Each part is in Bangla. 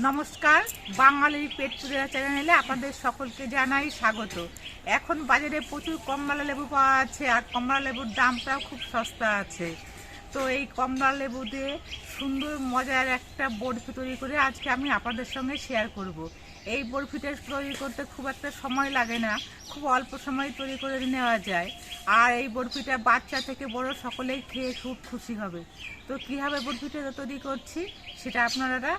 নমস্কার বাঙালির পেট পূজা চ্যানেলে আপনাদের সকলকে জানাই স্বাগত। এখন বাজারে প্রচুর কমলা লেবু পাওয়া আছে আর কমলা লেবুর দামটাও খুব সস্তা আছে। তো এই কমলা লেবু দিয়ে সুন্দর, মজার একটা বরফি তৈরি করে আজকে আমি আপনাদের সঙ্গে শেয়ার করব। এই বরফিটা তৈরি করতে খুব একটা সময় লাগে না, খুব অল্প সময় তৈরি করে নেওয়া যায়। আর এই বরফিটা বাচ্চা থেকে বড় সকলেই খেয়ে খুব খুশি হবে। তো কীভাবে বরফিটা তৈরি করছি সেটা আপনারা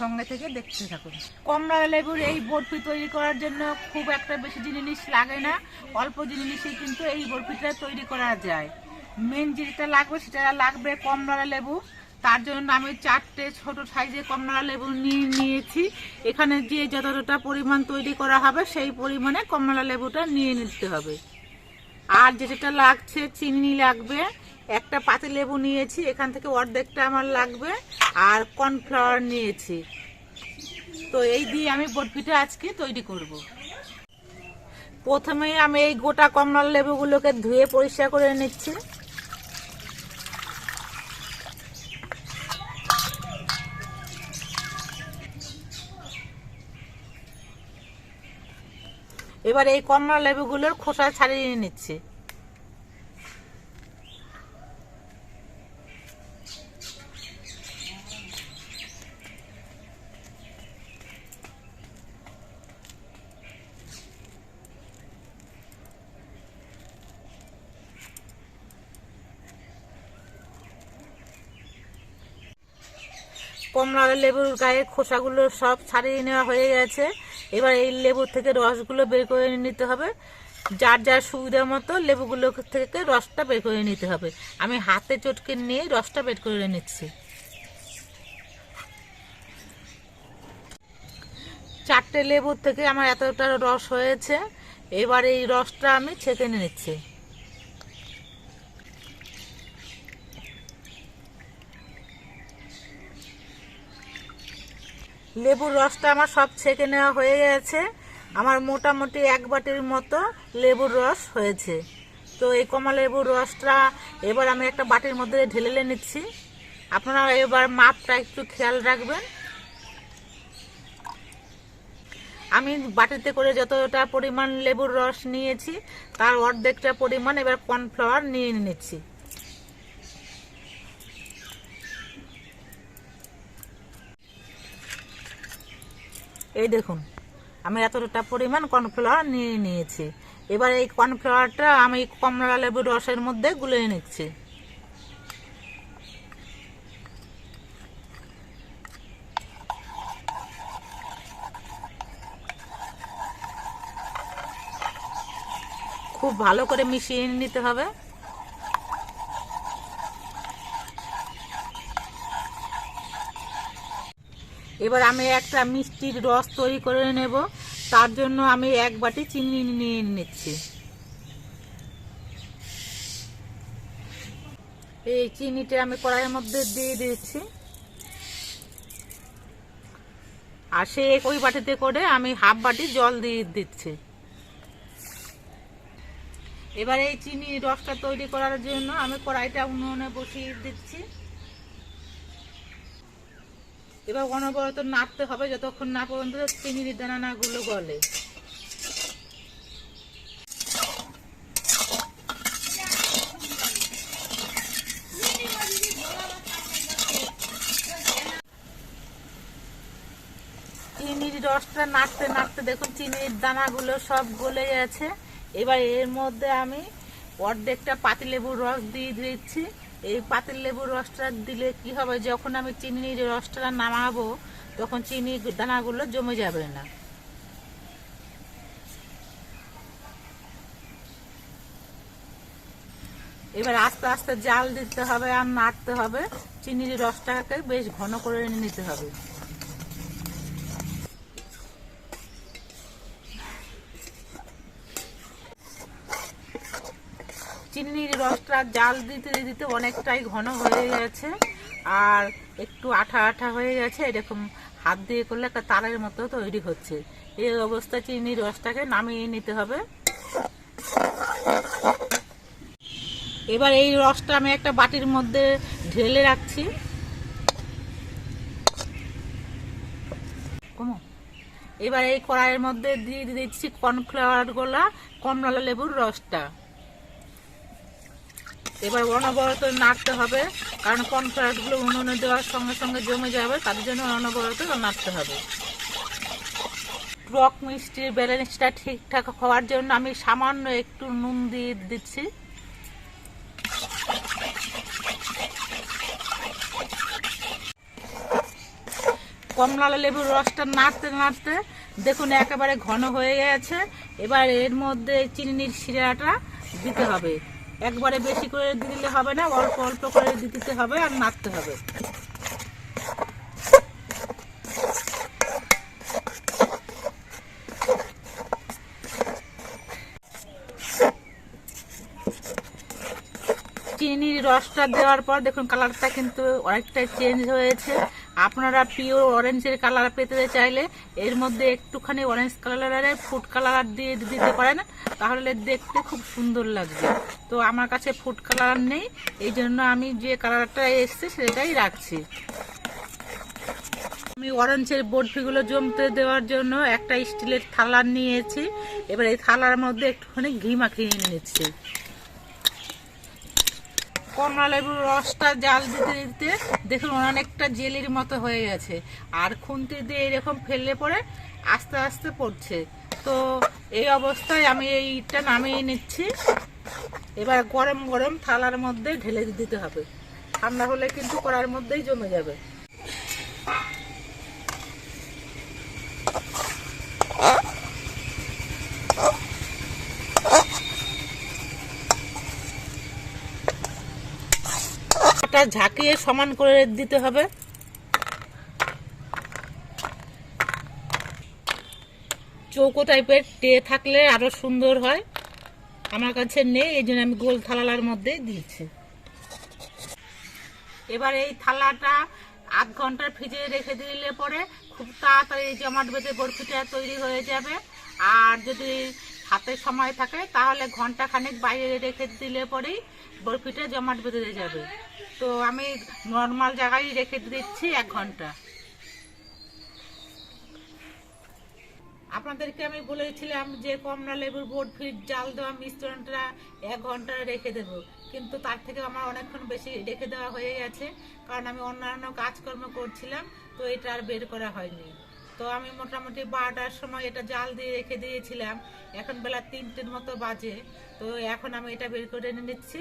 সঙ্গে থেকে দেখতে থাকুন। কমলা লেবুর এই বরফি তৈরি করার জন্য খুব একটা বেশি জিনিস লাগে না। অল্প জিনিসেই কিন্তু এই বরফিটা তৈরি করা যায়। মেন যেটা লাগবে সেটা লাগবে কমলা লেবু। তার জন্য আমি চারটে ছোট সাইজে কমলা লেবু নিয়ে নিয়েছি। এখানে যে যতটা পরিমাণ তৈরি করা হবে সেই পরিমাণে কমলা লেবুটা নিয়ে নিতে হবে। আর যেটা লাগছে, চিনি লাগবে। একটা পাতি লেবু নিয়েছি, এখান থেকে অর্ধেকটা আমার লাগবে, আর কর্নফ্লাওয়ার নিয়েছি। তো এই দিয়ে আমি বরফিটা আজকে তৈরি করব। প্রথমে আমি এই গোটা কমলার লেবুগুলোকে ধুয়ে পরিষ্কার করে নিচ্ছি। এবার এই কমলা লেবুগুলোর খোসা ছাড়িয়ে নিচ্ছি। কমলা লেবুর গায়ের খোসাগুলো সব ছাড়িয়ে নেওয়া হয়ে গেছে। এবার এই লেবুর থেকে রসগুলো বের করে নিতে হবে। যার যার সুবিধা মতো লেবুগুলো থেকে রসটা বের করে নিতে হবে। আমি হাতে চটকে নিয়ে রসটা বের করে নিচ্ছি। চারটে লেবুর থেকে আমার এতটা রস হয়েছে। এবার এই রসটা আমি ছেঁকে নিচ্ছি। লেবুর রসটা আমার সব ছেঁকে নেওয়া হয়ে গেছে। আমার মোটামুটি এক বাটির মতো লেবুর রস হয়েছে। তো এই কমা লেবুর রসটা এবার আমি একটা বাটির মধ্যে ঢেলে নিচ্ছি। আপনারা এবার মাপটা একটু খেয়াল রাখবেন। আমি বাটিতে করে যতটা পরিমাণ লেবুর রস নিয়েছি, তার অর্ধেকটা পরিমাণ এবার কর্নফ্লাওয়ার নিয়ে নিচ্ছি। এই দেখুন, আমি এতটা পরিমাণ কর্নফ্লাওয়ার নিয়ে নিয়েছি। এবার এই কর্নফ্লাওয়ারটা আমি কমলা লেবুর রসের মধ্যে গুলিয়ে নিচ্ছি। খুব ভালো করে মিশিয়ে নিতে হবে। এবার আমি একটা মিষ্টির রস তৈরি করে নেব। তার জন্য আমি এক বাটি চিনি নিয়ে নিচ্ছি। এই চিনিটা আমি কড়াইয়ের মধ্যে দিয়ে দিচ্ছি আর সে ওই বাটিতে করে আমি হাফ বাটি জল দিয়ে দিচ্ছি। এবার এই চিনি রসটা তৈরি করার জন্য আমি কড়াইটা উনুনে বসিয়ে দিচ্ছি। এবার অনবরত নাড়তে হবে যতক্ষণ না পর্যন্ত চিনির দানাগুলো গলে। চিনির রসটা নাড়তে নাড়তে দেখুন, চিনির দানাগুলো সব গলে গেছে। এবার এর মধ্যে আমি অর্ধেকটা পাতিলেবুর রস দিয়ে দিচ্ছি। এই পাতিল লেবুর রসটা দিলে কি হবে? যখন আমি চিনির রসটা নামাবো, তখন চিনি দানাগুলো জমে যাবে না। এবার আস্তে আস্তে জাল দিতে হবে আর নাড়তে হবে। চিনির রসটাকে বেশ ঘন করে নিতে হবে। চিনির রসটা জাল দিতে দিতে অনেকটাই ঘন হয়ে গেছে। আর একটু আঠা আঠা হয়ে গেছে, এরকম হাত দিয়ে করলে একটা তারের মতো তৈরি হচ্ছে। এই অবস্থা চিনির রসটাকে নামিয়ে নিতে হবে। এবার এই রসটা আমি একটা বাটির মধ্যে ঢেলে রাখছি। এবার এই কড়াইয়ের মধ্যে দিয়ে দিচ্ছি কর্নফ্লাওয়ার গোলা, কমলা লেবুর রসটা। এবার অনবরত নাড়তে হবে, কারণ কর্নফ্লাওয়ারগুলো উনুনে দেওয়ার সঙ্গে সঙ্গে জমে যাবে, তার জন্য অনবরত নাড়তে হবে। টক মিষ্টির ব্যালেন্সটা ঠিকঠাক হওয়ার জন্য আমি সামান্য একটু নুন দিয়ে দিচ্ছি। কমলা লেবুর রসটা নাড়তে নাড়তে দেখুন একেবারে ঘন হয়ে গেছে। এবার এর মধ্যে চিনির শিরাটা দিতে হবে। একবারে বেশি করে দিলে হবে না, অল্প অল্প করে দিতে হবে আর নাড়তে হবে। চিনির রসটা দেওয়ার পর দেখুন, কালারটা কিন্তু অনেকটাই চেঞ্জ হয়েছে। আপনারা পিওর অরেঞ্জের কালার পেতে চাইলে এর মধ্যে একটুখানি অরেঞ্জ কালারের ফুড কালার দিয়ে দিতে পারেন। তাহলে দেখতে খুব সুন্দর লাগবে তো আমার কাছে ফুড কালার নেই, এই জন্য আমি যে কালারটা এসছে সেটাই রাখছি। আমি অরেঞ্জের বরফিগুলো জমতে দেওয়ার জন্য একটা স্টিলের থালা নিয়েছি। এবার এই থালার মধ্যে একটুখানি ঘি মাখিয়ে নিচ্ছি। কমলা লেবুর রসটা জাল দিতে দিতে দেখুন অনেকটা জেলির মতো হয়ে গেছে। আর খুন্তি দিয়ে এরকম ফেললে পরে আস্তে আস্তে পড়ছে। তো এই অবস্থায় আমি এই ইটটা নামিয়ে নিচ্ছি। এবার গরম গরম থালার মধ্যে ঢেলে দিতে হবে। ঠান্ডা হলে কিন্তু কড়ার মধ্যেই জমে যাবে। ঝাঁকিয়ে সমান করে দিতে হবে। চৌকো টাইপের টে থাকলে আরও সুন্দর হয়। আমার কাছে নেই, এই জন্য আমি গোল থালার মধ্যে দিয়েছি। এবার এই থালাটা আধ ঘণ্টার ফ্রিজে রেখে দিলে পরে খুব তাড়াতাড়ি জমাট বেঁধে বরফিটা তৈরি হয়ে যাবে। আর যদি হাতে সময় থাকে, তাহলে ঘণ্টা খানেক বাইরে রেখে দিলে পরেই বরফিটা জমাট বেঁধে যাবে। তো আমি নর্মাল জায়গায় রেখে দিচ্ছি এক ঘণ্টা। আপনাদেরকে আমি বলেছিলাম যে কমলা লেবুর বোর্ড ফিট জাল দেওয়া মিশ্রণটা এক ঘণ্টা রেখে দেব। কিন্তু তার থেকে আমার অনেকক্ষণ বেশি রেখে দেওয়া হয়ে গেছে কারণ আমি অন্যান্য কাজকর্ম করছিলাম, তো এটা আর বের করা হয়নি। তো আমি মোটামুটি বারোটার সময় এটা জাল দিয়ে রেখে দিয়েছিলাম। এখন বেলা তিনটের মতো বাজে, তো এখন আমি এটা বের করে নিচ্ছি।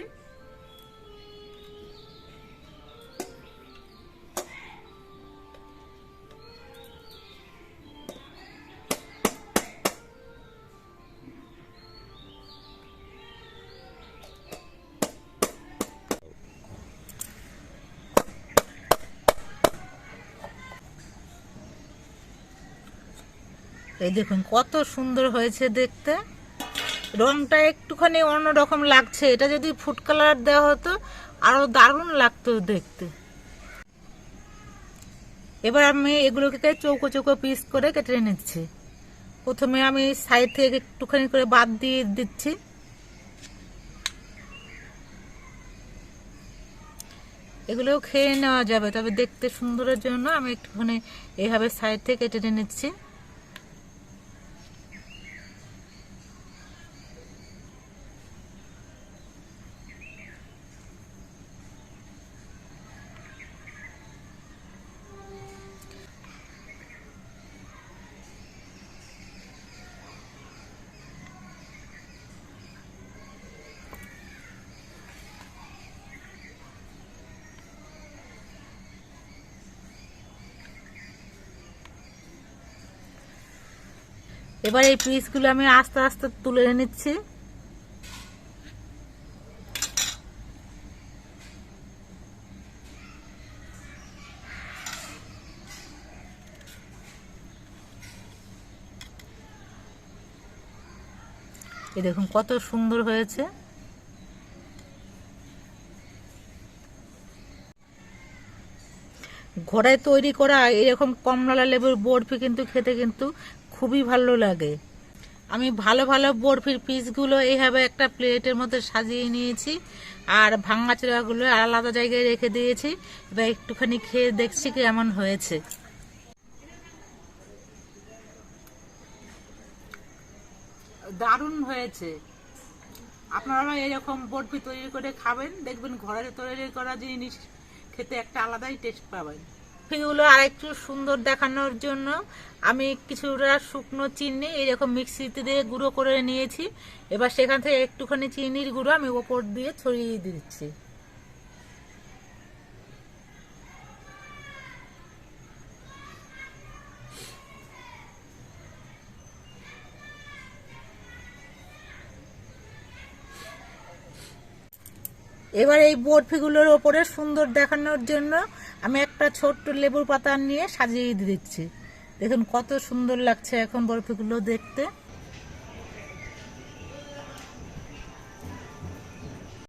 এই দেখুন, কত সুন্দর হয়েছে দেখতে। রংটা একটুখানি অন্যরকম লাগছে। এটা যদি ফুড কালার দেওয়া হতো, আরও দারুণ লাগতো দেখতে। এবার আমি এগুলোকে চৌকো চৌকো পিস করে কেটে নিচ্ছি। প্রথমে আমি সাইড থেকে একটুখানি করে বাদ দিয়ে দিচ্ছি। এগুলোও খেয়ে নেওয়া যাবে, তবে দেখতে সুন্দরের জন্য আমি একটুখানি এইভাবে সাইড থেকে কেটে নিচ্ছি। এবার এই পিসগুলো আমি আস্তে আস্তে তুলে নিচ্ছি। এই দেখুন কত সুন্দর হয়েছে। ঘোড়ায় তৈরি করা এরকম কমলা লেবুর বরফি কিন্তু খেতে কিন্তু খুবই ভালো লাগে। আমি ভালো ভালো বরফির পিসগুলো এইভাবে একটা প্লেটের মধ্যে সাজিয়ে নিয়েছি, আর ভাঙাচোরাগুলো আলাদা জায়গায় রেখে দিয়েছি। এবার একটুখানি খেয়ে দেখছি কেমন হয়েছে। দারুণ হয়েছে। আপনারা এরকম বরফি তৈরি করে খাবেন, দেখবেন ঘরের তৈরি করা জিনিস খেতে একটা আলাদাই টেস্ট পাবেন। বরফিগুলো আরেকটু সুন্দর দেখানোর জন্য আমি কিছুটা শুকনো চিনি, এরকম মিক্সিতে দিয়ে গুঁড়ো করে নিয়েছি। এবার সেখান থেকে একটুখানি চিনির গুঁড়ো আমি ওপর দিয়ে ছড়িয়ে দিচ্ছি। এবার এই বরফিগুলোর ওপরে সুন্দর দেখানোর জন্য আমি একটা ছোট্ট লেবুর পাতা নিয়ে সাজিয়ে দিচ্ছি। দেখুন কত সুন্দর লাগছে এখন বরফিগুলো দেখতে।